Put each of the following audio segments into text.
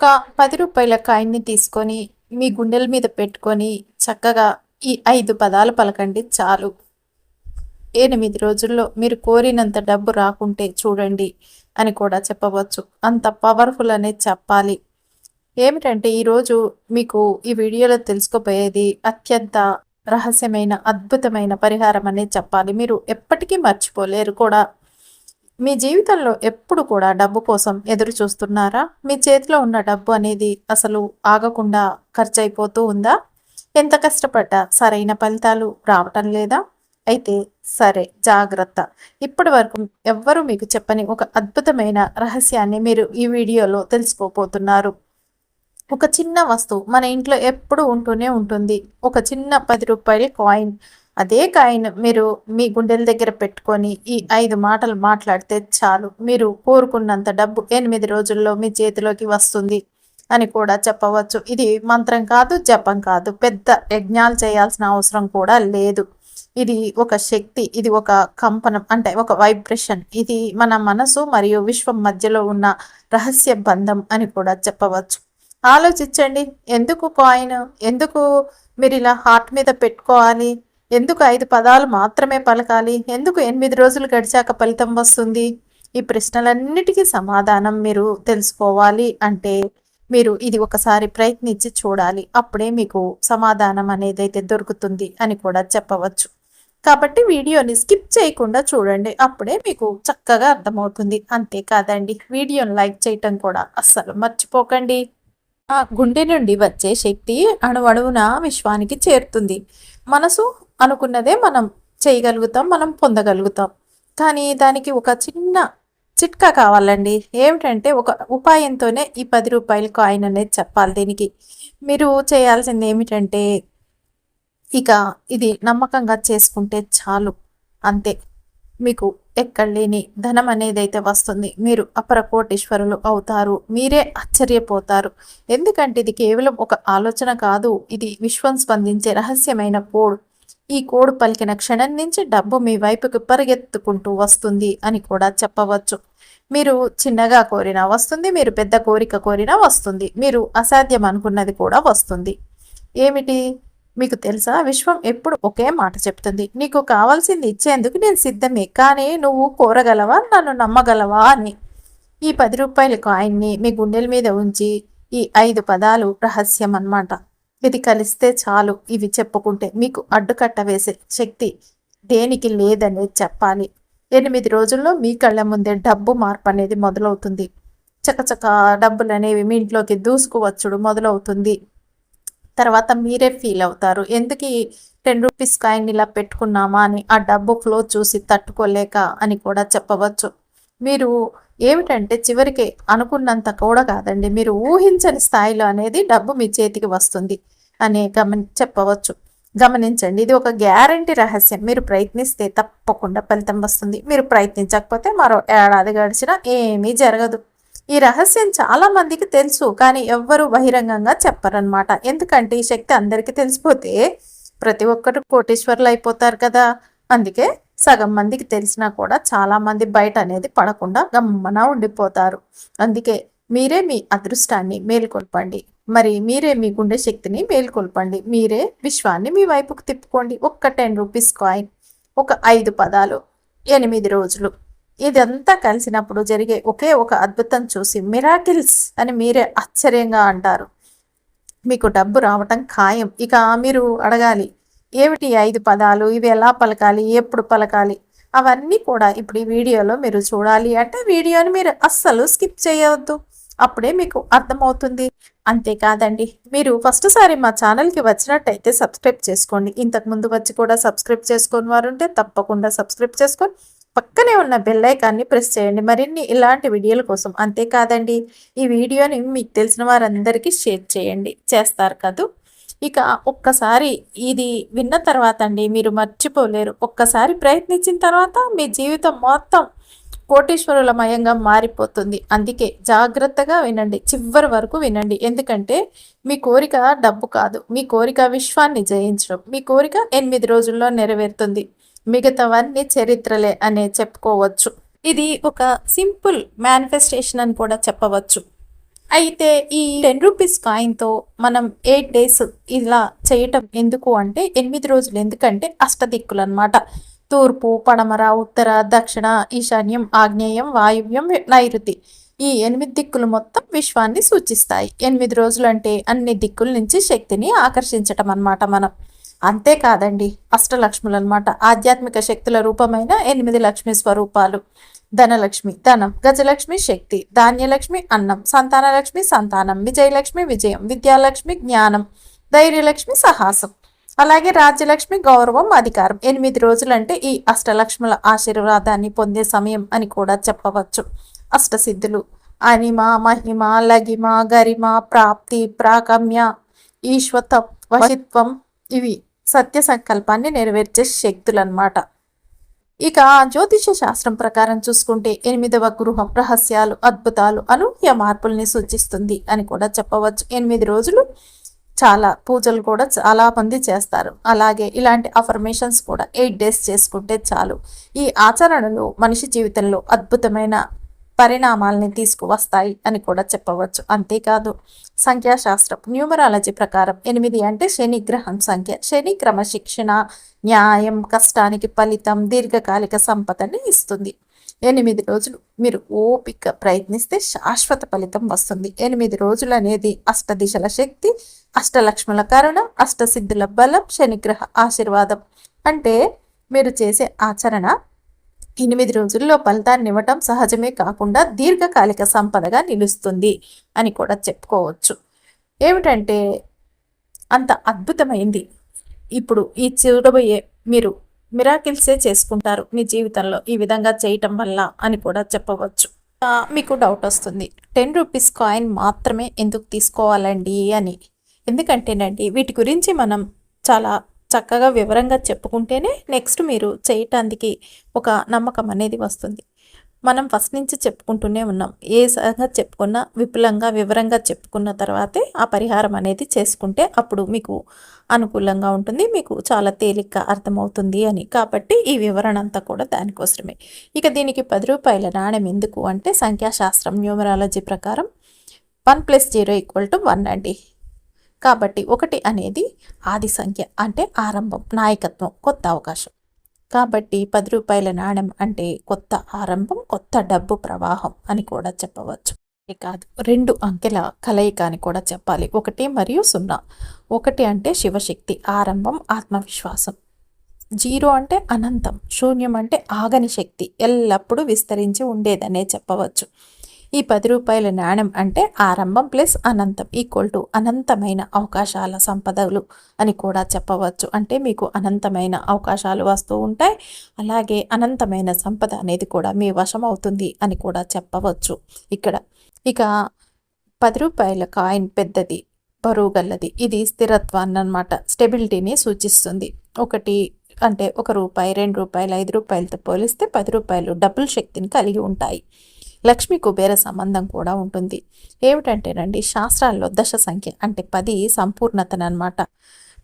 ఒక పది రూపాయల కాయిన్ని తీసుకొని మీ గుండెల మీద పెట్టుకొని చక్కగా ఈ ఐదు పదాలు పలకండి చాలు. ఎనిమిది రోజుల్లో మీరు కోరినంత డబ్బు రాకుంటే చూడండి అని కూడా చెప్పవచ్చు. అంత పవర్ఫుల్ అనేది చెప్పాలి. ఏమిటంటే ఈరోజు మీకు ఈ వీడియోలో తెలుసుకోబోయేది అత్యంత రహస్యమైన అద్భుతమైన పరిహారం అనేది చెప్పాలి. మీరు ఎప్పటికీ మర్చిపోలేరు కూడా. మీ జీవితంలో ఎప్పుడు కూడా డబ్బు కోసం ఎదురు చూస్తున్నారా? మీ చేతిలో ఉన్న డబ్బు అనేది అసలు ఆగకుండా ఖర్చు అయిపోతూ ఉందా? ఎంత కష్టపడ్డా సరైన ఫలితాలు రావటం లేదా? అయితే సరే జాగ్రత్త. ఇప్పటి వరకు ఎవ్వరూ మీకు చెప్పని ఒక అద్భుతమైన రహస్యాన్ని మీరు ఈ వీడియోలో తెలుసుకోబోతున్నారు. ఒక చిన్న వస్తువు మన ఇంట్లో ఎప్పుడు ఉంటూనే ఉంటుంది. ఒక చిన్న పది రూపాయల కాయిన్ అదే కాయిన్ మీరు మీ గుండెల దగ్గర పెట్టుకొని ఈ ఐదు మాటలు మాట్లాడితే చాలు. మీరు కోరుకున్నంత డబ్బు ఎనిమిది రోజుల్లో మీ చేతిలోకి వస్తుంది అని కూడా చెప్పవచ్చు. ఇది మంత్రం కాదు జపం కాదు. పెద్ద యజ్ఞాలు చేయాల్సిన అవసరం కూడా లేదు. ఇది ఒక శక్తి ఇది ఒక కంపనం అంటే ఒక వైబ్రేషన్. ఇది మన మనసు మరియు విశ్వం మధ్యలో ఉన్న రహస్య బంధం అని కూడా చెప్పవచ్చు. ఆలోచించండి. ఎందుకు కాయిన్? ఎందుకు మీరు ఇలా హార్ట్ మీద పెట్టుకోవాలి? ఎందుకు ఐదు పదాలు మాత్రమే పలకాలి? ఎందుకు ఎనిమిది రోజులు గడిచాక ఫలితం వస్తుంది? ఈ ప్రశ్నలన్నిటికీ సమాధానం మీరు తెలుసుకోవాలి అంటే మీరు ఇది ఒకసారి ప్రయత్నించి చూడాలి. అప్పుడే మీకు సమాధానం అనేది అయితే దొరుకుతుంది అని కూడా చెప్పవచ్చు. కాబట్టి వీడియోని స్కిప్ చేయకుండా చూడండి. అప్పుడే మీకు చక్కగా అర్థమవుతుంది. అంతేకాదండి వీడియోని లైక్ చేయటం కూడా అస్సలు మర్చిపోకండి. ఆ గుండె నుండి వచ్చే శక్తి అణువణువున విశ్వానికి చేరుతుంది. మనసు అనుకున్నదే మనం చేయగలుగుతాం మనం పొందగలుగుతాం. కానీ దానికి ఒక చిన్న చిట్కా కావాలండి. ఏమిటంటే ఒక ఉపాయంతోనే ఈ పది రూపాయల కాయిన్ అనేది చెప్పాలి దీనికి. మీరు చేయాల్సింది ఏమిటంటే ఇక ఇది నమ్మకంగా చేసుకుంటే చాలు. అంతే. మీకు ఎక్కడ లేని ధనం అనేది అయితే వస్తుంది. మీరు అపర కోటీశ్వరులు అవుతారు. మీరే ఆశ్చర్యపోతారు. ఎందుకంటే ఇది కేవలం ఒక ఆలోచన కాదు. ఇది విశ్వం స్పందించే రహస్యమైన కోడ్ ఈ కోడ్ పలికిన క్షణం నుంచి డబ్బు మీ వైపుకి పరిగెత్తుకుంటూ వస్తుంది అని కూడా చెప్పవచ్చు. మీరు చిన్నగా కోరినా వస్తుంది మీరు పెద్ద కోరిక కోరినా వస్తుంది మీరు అసాధ్యం అనుకున్నది కూడా వస్తుంది. ఏమిటి? మీకు తెలుసా? విశ్వం ఎప్పుడు ఒకే మాట చెప్తుంది. నీకు కావాల్సింది ఇచ్చేందుకు నేను సిద్ధమే కానీ నువ్వు కోరగలవా? నన్ను నమ్మగలవా? అని. ఈ పది రూపాయల కాయిన్ని మీ గుండెల మీద ఉంచి ఈ ఐదు పదాలు రహస్యం అన్నమాట ఇది కలిస్తే చాలు ఇవి చెప్పుకుంటే మీకు అడ్డుకట్ట వేసే శక్తి దేనికి లేదనేది చెప్పాలి. ఎనిమిది రోజుల్లో మీ కళ్ళ ముందే డబ్బు మార్పు అనేది మొదలవుతుంది. చకచక డబ్బులు అనేవి మీ ఇంట్లోకి దూసుకువచ్చుడు మొదలవుతుంది. తర్వాత మీరే ఫీల్ అవుతారు. ఎందుకు టెన్ రూపీస్ కాయిన్ ఇలా పెట్టుకున్నామా అని ఆ డబ్బు ఫ్లో చూసి తట్టుకోలేక అని కూడా చెప్పవచ్చు. మీరు ఏమిటంటే చివరికి అనుకున్నంత కూడా కాదండి. మీరు ఊహించని స్థాయిలో అనేది డబ్బు మీ చేతికి వస్తుంది. అనే గమని చెప్పవచ్చు. గమనించండి ఇది ఒక గ్యారంటీ రహస్యం. మీరు ప్రయత్నిస్తే తప్పకుండా ఫలితం వస్తుంది. మీరు ప్రయత్నించకపోతే మరో ఏడాది గడిచినా ఏమీ జరగదు. ఈ రహస్యం చాలా మందికి తెలుసు కానీ ఎవ్వరూ బహిరంగంగా చెప్పరనమాట ఎందుకంటే ఈ శక్తి అందరికీ తెలిసిపోతే ప్రతి ఒక్కరు కోటేశ్వర్లు అయిపోతారు కదా. అందుకే సగం మందికి తెలిసినా కూడా చాలా మంది బయట అనేది పడకుండా గమ్మన ఉండిపోతారు. అందుకే మీరే మీ అదృష్టాన్ని మేల్కొల్పండి. మరి మీరే మీ గుండె శక్తిని మేల్కొల్పండి. మీరే విశ్వాన్ని మీ వైపుకు తిప్పుకోండి. ఒక్క టెన్ రూపీస్ కాయిన్ ఒక ఐదు పదాలు ఎనిమిది రోజులు. ఇదంతా కలిసినప్పుడు జరిగే ఒకే ఒక అద్భుతం చూసి మిరాకిల్స్ అని మీరే ఆశ్చర్యంగా అంటారు. మీకు డబ్బు రావటం ఖాయం. ఇక మీరు అడగాలి ఏమిటి ఐదు పదాలు? ఇవి ఎలా పలకాలి? ఎప్పుడు పలకాలి? అవన్నీ కూడా ఇప్పుడు ఈ వీడియోలో మీరు చూడాలి అంటే వీడియోని మీరు అస్సలు స్కిప్ చేయవద్దు. అప్పుడే మీకు అర్థమవుతుంది. అంతేకాదండి మీరు ఫస్ట్ సారి మా ఛానల్కి వచ్చినట్టయితే సబ్స్క్రైబ్ చేసుకోండి. ఇంతకు ముందు వచ్చి కూడా సబ్స్క్రైబ్ చేసుకుని వారు ఉంటే తప్పకుండా సబ్స్క్రైబ్ చేసుకొని పక్కనే ఉన్న బెల్లైకాన్ని ప్రెస్ చేయండి. మరిన్ని ఇలాంటి వీడియోల కోసం అంతేకాదండి ఈ వీడియోని మీకు తెలిసిన వారందరికీ షేర్ చేయండి. చేస్తారు కదూ? ఇక ఒక్కసారి ఇది విన్న తర్వాత అండి మీరు మర్చిపోలేరు. ఒక్కసారి ప్రయత్నించిన తర్వాత మీ జీవితం మొత్తం కోటీశ్వరులమయంగా మారిపోతుంది. అందుకే జాగ్రత్తగా వినండి. చివరి వరకు వినండి. ఎందుకంటే మీ కోరిక డబ్బు కాదు. మీ కోరిక విశ్వాన్ని జయించడం. మీ కోరిక ఎనిమిది రోజుల్లో నెరవేరుతుంది. మిగతావన్నీ చరిత్రలే అనే చెప్పుకోవచ్చు. ఇది ఒక సింపుల్ మేనిఫెస్టేషన్ అని కూడా చెప్పవచ్చు. అయితే ఈ టెన్ రూపీస్ కాయిన్తో మనం ఎయిట్ డేస్ ఇలా చేయటం ఎందుకు అంటే ఎనిమిది రోజులు ఎందుకంటే అష్టదిక్కులు అనమాట తూర్పు పడమర ఉత్తర దక్షిణ ఈశాన్యం ఆగ్నేయం వాయువ్యం నైరుతి. ఈ ఎనిమిది దిక్కులు మొత్తం విశ్వాన్ని సూచిస్తాయి. ఎనిమిది రోజులు అంటే అన్ని దిక్కుల నుంచి శక్తిని ఆకర్షించటం అన్నమాట మనం. అంతేకాదండి అష్టలక్ష్ములు అనమాట ఆధ్యాత్మిక శక్తుల రూపమైన ఎనిమిది లక్ష్మి స్వరూపాలు. ధనలక్ష్మి ధనం గజలక్ష్మి శక్తి ధాన్యలక్ష్మి అన్నం సంతానలక్ష్మి సంతానం విజయలక్ష్మి విజయం విద్యాలక్ష్మి జ్ఞానం ధైర్యలక్ష్మి సాహసం. అలాగే రాజ్యలక్ష్మి గౌరవం అధికారం. ఎనిమిది రోజులంటే ఈ అష్టలక్ష్ముల ఆశీర్వాదాన్ని పొందే సమయం అని కూడా చెప్పవచ్చు. అష్టసిద్ధులు. అనిమ మహిమ లగిమ గరిమ ప్రాప్తి ప్రాకమ్య ఈశ్వత వశిత్వం ఇవి సత్య సంకల్పాన్ని నెరవేర్చే శక్తులు అన్నమాట ఇక జ్యోతిష శాస్త్రం ప్రకారం చూసుకుంటే ఎనిమిదవ గృహం రహస్యాలు అద్భుతాలు అనూహ్య మార్పుల్ని సూచిస్తుంది అని కూడా చెప్పవచ్చు. ఎనిమిది రోజులు చాలా పూజలు కూడా చాలా మంది చేస్తారు. అలాగే ఇలాంటి అఫర్మేషన్స్ కూడా ఎయిట్ డేస్ చేసుకుంటే చాలు. ఈ ఆచరణలు మనిషి జీవితంలో అద్భుతమైన పరిణామాలని తీసుకువస్తాయి అని కూడా చెప్పవచ్చు. అంతేకాదు సంఖ్యాశాస్త్రం న్యూమరాలజీ ప్రకారం ఎనిమిది అంటే శని గ్రహం సంఖ్య. శని క్రమశిక్షణ న్యాయం కష్టానికి ఫలితం దీర్ఘకాలిక సంపదని ఇస్తుంది. ఎనిమిది రోజులు మీరు ఓపిక ప్రయత్నిస్తే శాశ్వత ఫలితం వస్తుంది. ఎనిమిది రోజులు అనేది అష్టదిశల శక్తి అష్టలక్ష్ముల కరుణ అష్టసిద్ధుల బలం శనిగ్రహ ఆశీర్వాదం. అంటే మీరు చేసే ఆచరణ ఎనిమిది రోజుల్లో ఫలితాన్ని ఇవ్వటం సహజమే కాకుండా దీర్ఘకాలిక సంపదగా నిలుస్తుంది అని కూడా చెప్పుకోవచ్చు. ఏమిటంటే అంత అద్భుతమైంది. ఇప్పుడు ఈ చూడబోయే మీరు మిరాకిల్సే చేసుకుంటారు మీ జీవితంలో ఈ విధంగా చేయటం వల్ల అని కూడా చెప్పవచ్చు. మీకు డౌట్ వస్తుంది. టెన్ రూపీస్ కాయిన్ మాత్రమే ఎందుకు తీసుకోవాలండి అని. ఎందుకంటేనండి వీటి గురించి మనం చాలా చక్కగా వివరంగా చెప్పుకుంటేనే నెక్స్ట్ మీరు చేయటానికి ఒక నమ్మకం అనేది వస్తుంది. మనం ఫస్ట్ నుంచి చెప్పుకుంటూనే ఉన్నాం. ఏ సహంగా చెప్పుకున్నా విపులంగా వివరంగా చెప్పుకున్న తర్వాతే ఆ పరిహారం అనేది చేసుకుంటే అప్పుడు మీకు అనుకూలంగా ఉంటుంది. మీకు చాలా తేలిగ్గా అర్థమవుతుంది అని. కాబట్టి ఈ వివరణ అంతా కూడా దానికోసమే. ఇక దీనికి పది రూపాయల నాణ్యం ఎందుకు అంటే సంఖ్యాశాస్త్రం న్యూమరాలజీ ప్రకారం one plus zero equal to one అండి. కాబట్టి ఒకటి అనేది ఆది సంఖ్య అంటే ఆరంభం నాయకత్వం కొత్త అవకాశం. కాబట్టి పది రూపాయల నాణ్యం అంటే కొత్త ఆరంభం కొత్త డబ్బు ప్రవాహం అని కూడా చెప్పవచ్చు. కాదు రెండు అంకెల కలయిక అని కూడా చెప్పాలి. ఒకటి మరియు సున్నా. ఒకటి అంటే శివశక్తి ఆరంభం ఆత్మవిశ్వాసం. జీరో అంటే అనంతం శూన్యం అంటే ఆగని శక్తి ఎల్లప్పుడూ విస్తరించి ఉండేదనే చెప్పవచ్చు. ఈ పది రూపాయల నాణ్యం అంటే ఆరంభం ప్లస్ అనంతం ఈక్వల్ టు అనంతమైన అవకాశాల సంపదలు అని కూడా చెప్పవచ్చు. అంటే మీకు అనంతమైన అవకాశాలు వస్తూ ఉంటాయి అలాగే అనంతమైన సంపద అనేది కూడా మీ వశం అవుతుంది అని కూడా చెప్పవచ్చు. ఇక్కడ ఇక పది రూపాయల కాయిన్ పెద్దది బరువు గల్లది. ఇది స్థిరత్వాన్ని అనమాట స్టెబిలిటీని సూచిస్తుంది. ఒకటి అంటే ఒక రూపాయి రెండు రూపాయలు ఐదు రూపాయలతో పోలిస్తే పది రూపాయలు డబుల్ శక్తిని కలిగి ఉంటాయి. లక్ష్మి కుబేర సంబంధం కూడా ఉంటుంది. ఏమిటంటేనండి శాస్త్రాల్లో దశ సంఖ్య అంటే పది సంపూర్ణతనమాట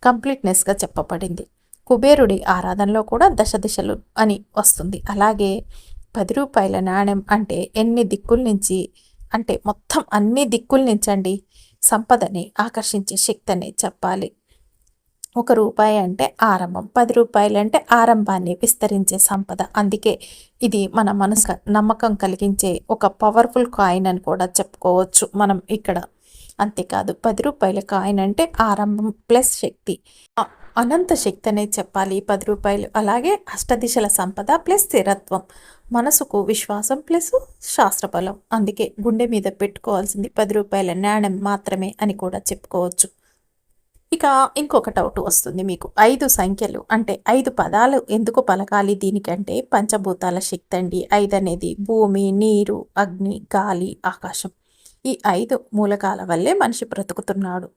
కంప్లీట్నెస్గా చెప్పబడింది. కుబేరుడి ఆరాధనలో కూడా దశ దిశలు అని వస్తుంది. అలాగే పది రూపాయల నాణ్యం అంటే ఎన్ని దిక్కుల నుంచి అంటే మొత్తం అన్ని దిక్కుల నుంచండి సంపదని ఆకర్షించే శక్తి అనేది చెప్పాలి. ఒక రూపాయి అంటే ఆరంభం పది రూపాయలు అంటే ఆరంభాన్ని విస్తరించే సంపద. అందుకే ఇది మన మనసు నమ్మకం కలిగించే ఒక పవర్ఫుల్ కాయిన్ అని కూడా చెప్పుకోవచ్చు మనం ఇక్కడ. అంతేకాదు పది రూపాయల కాయిన్ అంటే ఆరంభం ప్లస్ శక్తి. అనంత శక్తి అనేది చెప్పాలి పది రూపాయలు. అలాగే అష్టదిశల సంపద ప్లస్ స్థిరత్వం. మనసుకు విశ్వాసం ప్లస్ శాస్త్రబలం. అందుకే గుండె మీద పెట్టుకోవాల్సింది పది రూపాయల నాణ్యం మాత్రమే అని కూడా చెప్పుకోవచ్చు. ఇక ఇంకొక డౌట్ వస్తుంది మీకు. ఐదు సంఖ్యలు అంటే ఐదు పదాలు ఎందుకు పలకాలి? దీనికంటే పంచభూతాల శక్తి అండి. ఐదు అనేది భూమి నీరు అగ్ని గాలి ఆకాశం. ఈ ఐదు మూలకాల వల్లే మనిషి బ్రతుకుతున్నాడు.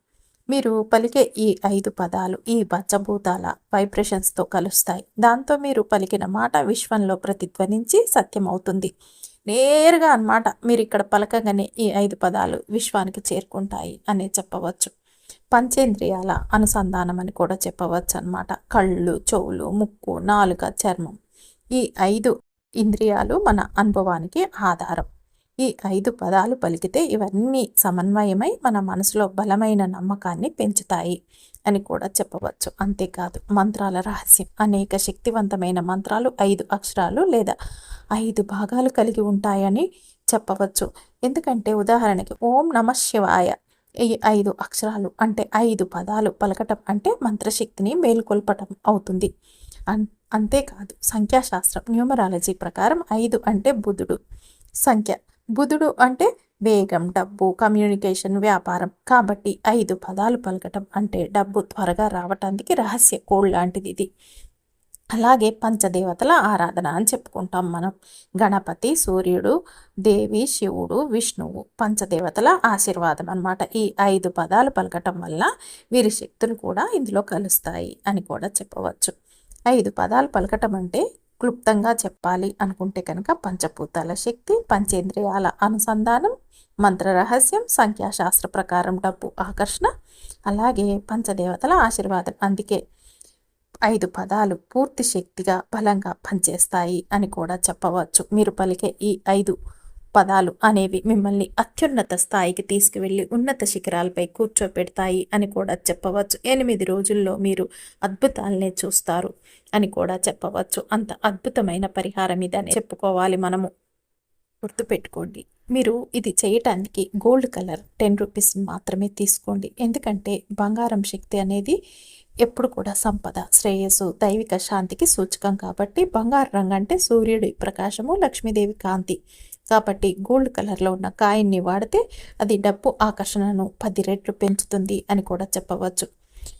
మీరు పలికే ఈ ఐదు పదాలు ఈ పంచభూతాల వైబ్రేషన్స్తో కలుస్తాయి. దాంతో మీరు పలికిన మాట విశ్వంలో ప్రతిధ్వనించి సత్యమవుతుంది. నేరుగా అనమాట మీరు ఇక్కడ పలకగానే ఈ ఐదు పదాలు విశ్వానికి చేరుకుంటాయి అనే చెప్పవచ్చు. పంచేంద్రియాల అనుసంధానం అని కూడా చెప్పవచ్చు అనమాట కళ్ళు చెవులు ముక్కు నాలుక చర్మం. ఈ ఐదు ఇంద్రియాలు మన అనుభవానికి ఆధారం. ఈ ఐదు పదాలు పలికితే ఇవన్నీ సమన్వయమై మన మనసులో బలమైన నమ్మకాన్ని పెంచుతాయి అని కూడా చెప్పవచ్చు. అంతేకాదు మంత్రాల రహస్యం. అనేక శక్తివంతమైన మంత్రాలు ఐదు అక్షరాలు లేదా ఐదు భాగాలు కలిగి ఉంటాయని చెప్పవచ్చు. ఎందుకంటే ఉదాహరణకి ఓం నమ శివాయ ఈ ఐదు అక్షరాలు అంటే ఐదు పదాలు పలకటం అంటే మంత్రశక్తిని మేలుకొల్పటం అవుతుంది. అన్ అంతేకాదు సంఖ్యాశాస్త్రం న్యూమరాలజీ ప్రకారం ఐదు అంటే బుధుడు సంఖ్య. బుధుడు అంటే వేగం డబ్బు కమ్యూనికేషన్ వ్యాపారం. కాబట్టి ఐదు పదాలు పలకటం అంటే డబ్బు త్వరగా రావటానికి రహస్య కోడ్ లాంటిది ఇది. అలాగే పంచదేవతల ఆరాధన అని చెప్పుకుంటాం మనం. గణపతి సూర్యుడు దేవి శివుడు విష్ణువు పంచదేవతల ఆశీర్వాదం అనమాట ఈ ఐదు పదాలు పలకటం వల్ల వీరి శక్తులు కూడా ఇందులో కలుస్తాయి అని కూడా చెప్పవచ్చు. ఐదు పదాలు పలకటం అంటే క్లుప్తంగా చెప్పాలి అనుకుంటే కనుక పంచభూతాల శక్తి పంచేంద్రియాల అనుసంధానం మంత్ర రహస్యం సంఖ్యాశాస్త్ర ప్రకారం డబ్బు ఆకర్షణ అలాగే పంచదేవతల ఆశీర్వాదం. అందుకే ఐదు పదాలు పూర్తి శక్తిగా బలంగా పనిచేస్తాయి అని కూడా చెప్పవచ్చు. మీరు పలికే ఈ ఐదు పదాలు అనేవి మిమ్మల్ని అత్యున్నత స్థాయికి తీసుకువెళ్ళి ఉన్నత శిఖరాలపై కూర్చోపెడతాయి అని కూడా చెప్పవచ్చు. ఎనిమిది రోజుల్లో మీరు అద్భుతాలనే చూస్తారు అని కూడా చెప్పవచ్చు. అంత అద్భుతమైన పరిహారం ఇదని చెప్పుకోవాలి మనము. గుర్తుపెట్టుకోండి మీరు ఇది చేయటానికి గోల్డ్ కలర్ టెన్ రూపీస్ మాత్రమే తీసుకోండి. ఎందుకంటే బంగారం శక్తి అనేది ఎప్పుడు కూడా సంపద శ్రేయస్సు దైవిక శాంతికి సూచకం కాబట్టి బంగారు రంగు అంటే సూర్యుడి ప్రకాశము లక్ష్మీదేవి కాంతి. కాబట్టి గోల్డ్ కలర్లో ఉన్న కాయిన్ని వాడితే అది డబ్బు ఆకర్షణను పది రెట్లు పెంచుతుంది అని కూడా చెప్పవచ్చు.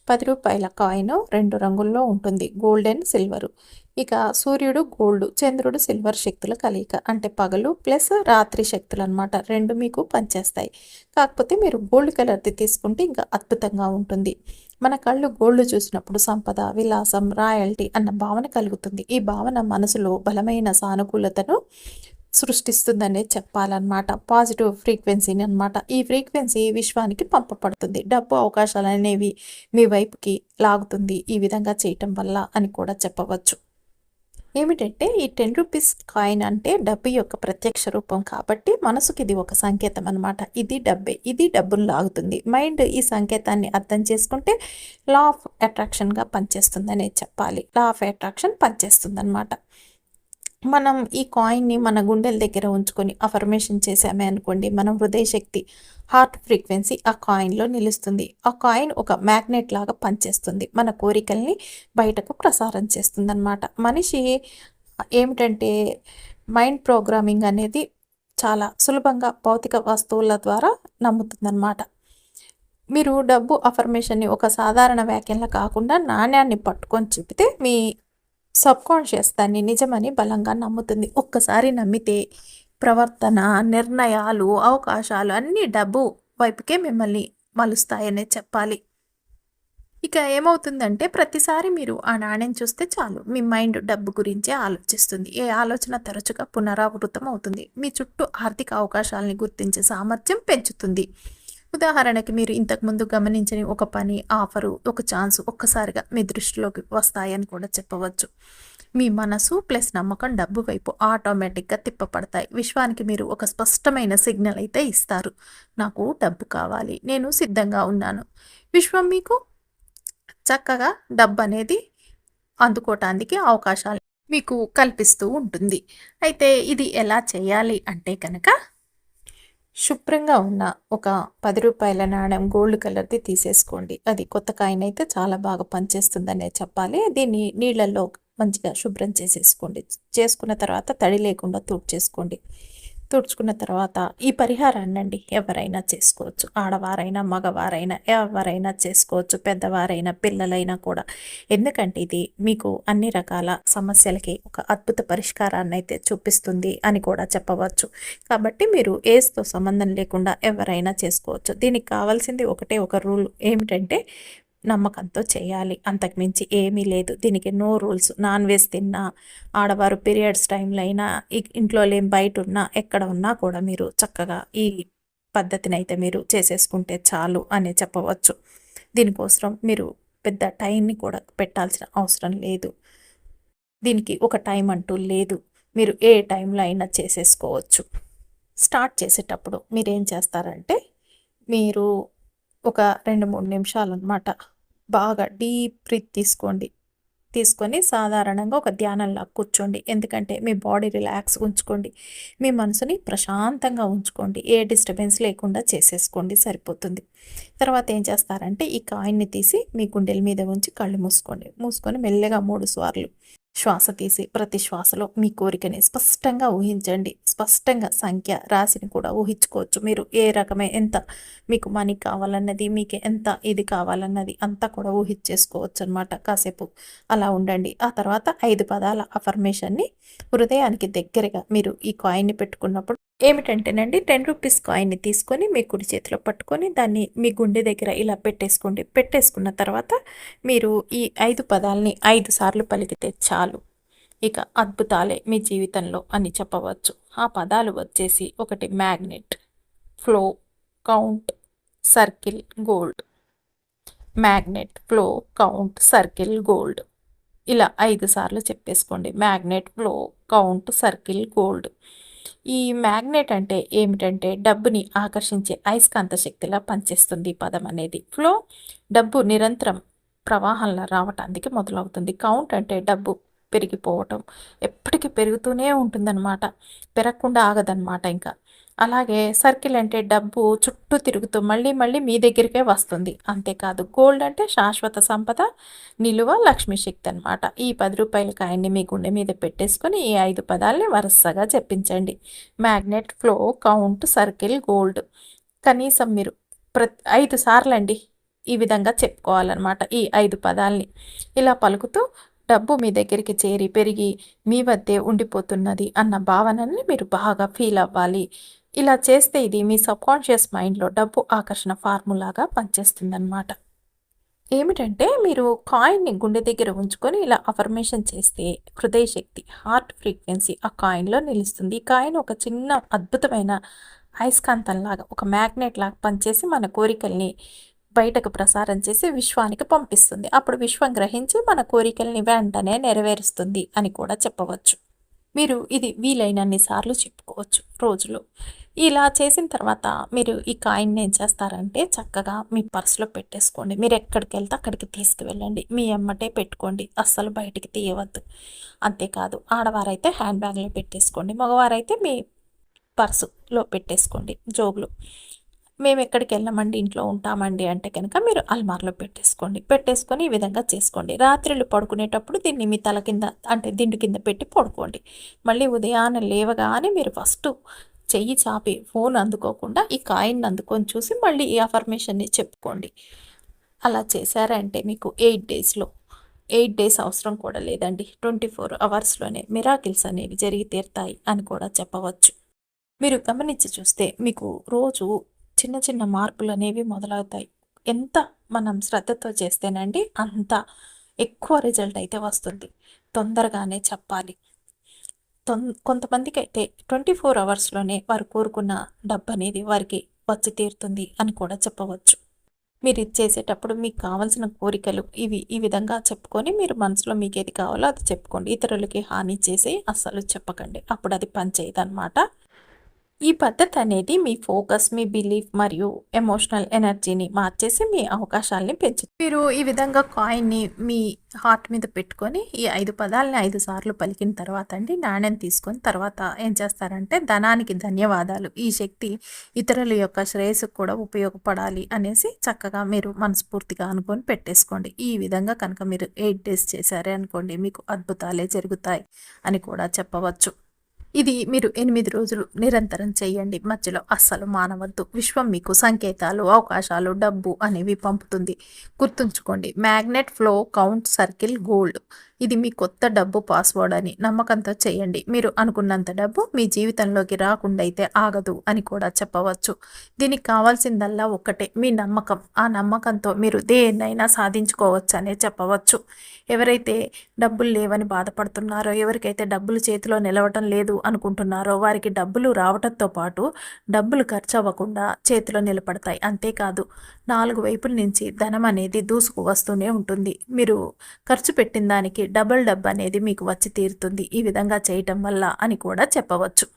పది రూపాయల కాయిన్ రెండు రంగుల్లో ఉంటుంది. Golden silver. ఇక సూర్యుడు గోల్డ్ చంద్రుడు సిల్వర్ శక్తుల కలయిక అంటే పగలు ప్లస్ రాత్రి శక్తులు అనమాట రెండు మీకు పనిచేస్తాయి. కాకపోతే మీరు గోల్డ్ కలర్ది తీసుకుంటే ఇంకా అద్భుతంగా ఉంటుంది. మన కళ్ళు గోల్డ్ చూసినప్పుడు సంపద విలాసం రాయల్టీ అన్న భావన కలుగుతుంది. ఈ భావన మనసులో బలమైన సానుకూలతను సృష్టిస్తుందనే చెప్పాలన్నమాట. పాజిటివ్ ఫ్రీక్వెన్సీని అనమాట ఈ ఫ్రీక్వెన్సీ విశ్వానికి పంపబడుతుంది. డబ్బు అవకాశాలు అనేవి మీ వైపుకి లాగుతుంది ఈ విధంగా చేయటం వల్ల అని కూడా చెప్పవచ్చు. ఏమిటంటే ఈ టెన్ రూపీస్ కాయిన్ అంటే డబ్బు యొక్క ప్రత్యక్ష రూపం కాబట్టి మనసుకి ఇది ఒక సంకేతం అనమాట ఇది డబ్బే. ఇది డబ్బును లాగుతుంది. మైండ్ ఈ సంకేతాన్ని అర్థం చేసుకుంటే లా ఆఫ్ అట్రాక్షన్గా పనిచేస్తుందనే చెప్పాలి. లా ఆఫ్ అట్రాక్షన్ పనిచేస్తుంది అనమాట మనం ఈ కాయిన్ని మన గుండెల దగ్గర ఉంచుకొని అఫర్మేషన్ చేసామే అనుకోండి మనం హృదయ శక్తి హార్ట్ ఫ్రీక్వెన్సీ ఆ కాయిన్లో నిలుస్తుంది. ఆ కాయిన్ ఒక మ్యాగ్నెట్ లాగా పనిచేస్తుంది. మన కోరికల్ని బయటకు ప్రసారం చేస్తుంది అనమాట మనిషి ఏమిటంటే మైండ్ ప్రోగ్రామింగ్ అనేది చాలా సులభంగా భౌతిక వస్తువుల ద్వారా నమ్ముతుందన్నమాట. మీరు డబ్బు అఫర్మేషన్ని ఒక సాధారణ వ్యాఖ్యలా కాకుండా నాణ్యాన్ని పట్టుకొని చెబితే మీ సబ్కాన్షియస్ దాన్ని నిజమని బలంగా నమ్ముతుంది. ఒక్కసారి నమ్మితే ప్రవర్తన నిర్ణయాలు అవకాశాలు అన్నీ డబ్బు వైపుకే మిమ్మల్ని మలుస్తాయనే చెప్పాలి. ఇక ఏమవుతుందంటే ప్రతిసారి మీరు ఆ నాణ్యం చూస్తే చాలు. మీ మైండ్ డబ్బు గురించే ఆలోచిస్తుంది. ఏ ఆలోచన తరచుగా పునరావృతం అవుతుంది మీ చుట్టూ ఆర్థిక అవకాశాలని గుర్తించే సామర్థ్యం పెంచుతుంది. ఉదాహరణకి మీరు ఇంతకుముందు గమనించని ఒక పని ఆఫరు ఒక ఛాన్స్ ఒక్కసారిగా మీ దృష్టిలోకి వస్తాయని కూడా చెప్పవచ్చు. మీ మనసు ప్లస్ నమ్మకం డబ్బు వైపు ఆటోమేటిక్గా తిప్పపడతాయి విశ్వానికి మీరు ఒక స్పష్టమైన సిగ్నల్ అయితే ఇస్తారు. నాకు డబ్బు కావాలి నేను సిద్ధంగా ఉన్నాను. విశ్వం మీకు చక్కగా డబ్బు అనేది అందుకోవటానికి అవకాశాలు మీకు కల్పిస్తూ ఉంటుంది. అయితే ఇది ఎలా చేయాలి అంటే కనుక శుభ్రంగా ఉన్న ఒక పది రూపాయల నాణ్యం గోల్డ్ కలర్ది తీసేసుకోండి. అది కొత్త కాయిన్ అయితే చాలా బాగా పనిచేస్తుందనే చెప్పాలి. దీన్ని నీళ్ళల్లో మంచిగా శుభ్రం చేసేసుకోండి. చేసుకున్న తర్వాత తడి లేకుండా చేసుకోండి తుడుచుకున్న తర్వాత ఈ పరిహారాన్ని అండి ఎవరైనా చేసుకోవచ్చు. ఆడవారైనా మగవారైనా ఎవరైనా చేసుకోవచ్చు. పెద్దవారైనా పిల్లలైనా కూడా. ఎందుకంటే ఇది మీకు అన్ని రకాల సమస్యలకి ఒక అద్భుత పరిష్కారాన్ని అయితే చూపిస్తుంది అని కూడా చెప్పవచ్చు. కాబట్టి మీరు ఏజ్తో సంబంధం లేకుండా ఎవరైనా చేసుకోవచ్చు. దీనికి కావాల్సింది ఒకటే ఒక రూల్ ఏమిటంటే నమ్మకంతో చేయాలి. అంతకుమించి ఏమీ లేదు. దీనికి నో రూల్స్ నాన్ వెజ్ తిన్నా ఆడవారు పీరియడ్స్ టైంలో అయినా ఇంట్లో లేని బయట ఉన్నా ఎక్కడ ఉన్నా కూడా మీరు చక్కగా ఈ పద్ధతిని అయితే మీరు చేసేసుకుంటే చాలు అని చెప్పవచ్చు. దీనికోసం మీరు పెద్ద టైంని కూడా పెట్టాల్సిన అవసరం లేదు. దీనికి ఒక టైం అంటూ లేదు. మీరు ఏ టైంలో అయినా చేసేసుకోవచ్చు. స్టార్ట్ చేసేటప్పుడు మీరేం చేస్తారంటే మీరు ఒక రెండు మూడు నిమిషాలు అనమాట బాగా డీప్ బ్రీత్ తీసుకోండి. తీసుకొని సాధారణంగా ఒక ధ్యానంలా కూర్చోండి. ఎందుకంటే మీ బాడీ రిలాక్స్ ఉంచుకోండి. మీ మనసుని ప్రశాంతంగా ఉంచుకోండి. ఏ డిస్టర్బెన్స్ లేకుండా చేసేసుకోండి. సరిపోతుంది. తర్వాత ఏం చేస్తారంటే ఈ కాయిన్ని తీసి మీ గుండెల మీద ఉంచి కళ్ళు మూసుకోండి. మూసుకొని మెల్లగా మూడు సార్లు శ్వాస తీసి ప్రతి శ్వాసలో మీ కోరికని స్పష్టంగా ఊహించండి. స్పష్టంగా సంఖ్య రాశిని కూడా ఊహించుకోవచ్చు. మీరు ఏ రకమే ఎంత మీకు మనీ కావాలన్నది మీకు ఎంత ఇది కావాలన్నది అంతా కూడా ఊహించేసుకోవచ్చు అనమాట కాసేపు అలా ఉండండి. ఆ తర్వాత ఐదు పదాల అఫర్మేషన్ని హృదయానికి దగ్గరగా మీరు ఈ కాయిన్ని పెట్టుకున్నప్పుడు ఏమిటంటేనండి టెన్ రూపీస్ కాయిన్ని తీసుకొని మీ కుడి చేతిలో పట్టుకొని దాన్ని మీ గుండె దగ్గర ఇలా పెట్టేసుకోండి. పెట్టేసుకున్న తర్వాత మీరు ఈ ఐదు పదాలని ఐదు సార్లు పలికితే చాలు. ఇక అద్భుతాలే మీ జీవితంలో అని చెప్పవచ్చు. ఆ పదాలు వచ్చేసి ఒకటి magnet flow count circle gold. Magnet flow count circle gold. ఇలా ఐదు సార్లు చెప్పేసుకోండి. Magnet flow count circle gold. ఈ మ్యాగ్నెట్ అంటే ఏమిటంటే డబ్బుని ఆకర్షించే అయస్కాంత శక్తిలా పనిచేస్తుంది ఈ పదం అనేది. ఫ్లో డబ్బు నిరంతరం ప్రవాహంలో రావటానికి మొదలవుతుంది. కౌంట్ అంటే డబ్బు పెరిగిపోవటం ఎప్పటికీ పెరుగుతూనే ఉంటుందన్నమాట. పెరగకుండా ఆగదన్నమాట ఇంకా. అలాగే సర్కిల్ అంటే డబ్బు చుట్టూ తిరుగుతూ మళ్ళీ మళ్ళీ మీ దగ్గరికే వస్తుంది. అంతేకాదు గోల్డ్ అంటే శాశ్వత సంపద నిలువ లక్ష్మీ శక్తి అనమాట ఈ పది రూపాయల కాయన్ని మీ గుండె మీద పెట్టేసుకొని ఈ ఐదు పదాలని వరుసగా చెప్పించండి magnet flow count circle gold. కనీసం మీరు ప్రతి ఐదు సార్లు అండి ఈ విధంగా చెప్పుకోవాలన్నమాట ఈ ఐదు పదాలని. ఇలా పలుకుతూ డబ్బు మీ దగ్గరికి చేరి పెరిగి మీ వద్దే ఉండిపోతున్నది అన్న భావనని మీరు బాగా ఫీల్ అవ్వాలి. ఇలా చేస్తే ఇది మీ సబ్కాన్షియస్ మైండ్లో డబ్బు ఆకర్షణ ఫార్ములాగా పనిచేస్తుందన్నమాట. ఏమిటంటే మీరు కాయిన్ని గుండె దగ్గర ఉంచుకొని ఇలా అఫర్మేషన్ చేస్తే హృదయ శక్తి హార్ట్ ఫ్రీక్వెన్సీ ఆ కాయిన్లో నిలుస్తుంది. ఈ కాయిన్ ఒక చిన్న అద్భుతమైన అయస్కాంతంలాగా ఒక మ్యాగ్నెట్ లాగా పనిచేసి మన కోరికల్ని బయటకు ప్రసారం చేసి విశ్వానికి పంపిస్తుంది. అప్పుడు విశ్వం గ్రహించి మన కోరికల్ని వెంటనే నెరవేరుస్తుంది అని కూడా చెప్పవచ్చు. మీరు ఇది వీలైనన్ని సార్లు చెప్పుకోవచ్చు రోజులో. ఇలా చేసిన తర్వాత మీరు ఈ కాయిన్ ఏం చేస్తారంటే చక్కగా మీ పర్సులో పెట్టేసుకోండి. మీరు ఎక్కడికి వెళ్తే అక్కడికి తీసుకువెళ్ళండి. మీ అమ్మటే పెట్టుకోండి. అస్సలు బయటికి తీయవద్దు. అంతేకాదు ఆడవారైతే హ్యాండ్ బ్యాగ్లో పెట్టేసుకోండి. మగవారైతే మీ పర్సులో పెట్టేసుకోండి. జోబులో. మేము ఎక్కడికి వెళ్ళమండి? ఇంట్లో ఉంటామండి అంటే కనుక మీరు అల్మార్లో పెట్టేసుకోండి. పెట్టేసుకొని ఈ విధంగా చేసుకోండి. రాత్రిళ్ళు పడుకునేటప్పుడు దీన్ని మీ తల కింద అంటే దిండు కింద పెట్టి పడుకోండి. మళ్ళీ ఉదయాన్నే లేవగానే మీరు ఫస్ట్ చెయ్యి చాపి ఫోన్ అందుకోకుండా ఈ కాయిన్ అందుకొని చూసి మళ్ళీ ఈ అఫర్మేషన్ని చెప్పుకోండి. అలా చేశారంటే మీకు ఎయిట్ డేస్లో ఎయిట్ డేస్ అవసరం కూడా లేదండి. ట్వంటీ ఫోర్ అవర్స్లోనే మిరాకిల్స్ అనేవి జరిగి తీరుతాయి అని కూడా చెప్పవచ్చు. మీరు గమనించి చూస్తే మీకు రోజు చిన్న చిన్న మార్పులు అనేవి మొదలవుతాయి. ఎంత మనం శ్రద్ధతో చేస్తేనండి అంత ఎక్కువ రిజల్ట్ అయితే వస్తుంది. తొందరగానే చెప్పాలి. తొం కొంతమందికి అయితే ట్వంటీ ఫోర్ అవర్స్లోనే వారు కోరుకున్న డబ్బు అనేది వారికి వచ్చి తీరుతుంది అని కూడా చెప్పవచ్చు. మీరు ఇది చేసేటప్పుడు మీకు కావాల్సిన కోరికలు ఇవి ఈ విధంగా చెప్పుకొని మీరు మనసులో మీకు ఏది కావాలో అది చెప్పుకోండి. ఇతరులకి హాని చేసి అస్సలు చెప్పకండి. అప్పుడు అది పనిచేయదు అనమాట ఈ పద్ధతి అనేది మీ ఫోకస్ మీ బిలీఫ్ మరియు ఎమోషనల్ ఎనర్జీని మార్చేసి మీ అవకాశాలని పెంచుతుంది మీరు ఈ విధంగా కాయిన్ని మీ హార్ట్ మీద పెట్టుకొని ఈ ఐదు పదాలని ఐదు సార్లు పలికిన తర్వాత అండి నాణ్యం తీసుకొని తర్వాత ఏం చేస్తారంటే ధనానికి ధన్యవాదాలు. ఈ శక్తి ఇతరుల యొక్క శ్రేయస్సుకు కూడా ఉపయోగపడాలి అనేసి చక్కగా మీరు మనస్ఫూర్తిగా అనుకొని పెట్టేసుకోండి. ఈ విధంగా కనుక మీరు ఎయిట్ డేస్ చేశారే అనుకోండి మీకు అద్భుతాలే జరుగుతాయి అని కూడా చెప్పవచ్చు. ఇది మీరు ఎనిమిది రోజులు నిరంతరం చేయండి. మధ్యలో అస్సలు మానవద్దు. విశ్వం మీకు సంకేతాలు అవకాశాలు డబ్బు అనేవి పంపుతుంది. గుర్తుంచుకోండి. Magnet flow count circle gold. ఇది మీ కొత్త డబ్బు పాస్వర్డ్ అని నమ్మకంతో చేయండి. మీరు అనుకున్నంత డబ్బు మీ జీవితంలోకి రాకుండా అయితే ఆగదు అని కూడా చెప్పవచ్చు. దీనికి కావాల్సిందల్లా ఒక్కటే మీ నమ్మకం. ఆ నమ్మకంతో మీరు దేన్నైనా సాధించుకోవచ్చు అనే చెప్పవచ్చు. ఎవరైతే డబ్బులు లేవని బాధపడుతున్నారో ఎవరికైతే డబ్బులు చేతిలో నిలవటం లేదు అనుకుంటున్నారో వారికి డబ్బులు రావటంతో పాటు డబ్బులు ఖర్చు అవ్వకుండా చేతిలో నిలబడతాయి. అంతేకాదు నాలుగు వైపుల నుంచి ధనం అనేది దూసుకు వస్తూనే ఉంటుంది. మీరు ఖర్చు పెట్టిన దానికి డబుల్ డబ్ అనేది మీకు వచ్చి తీరుతుంది. ఈ విధంగా చేయటం వల్ల అని కూడా చెప్పవచ్చు.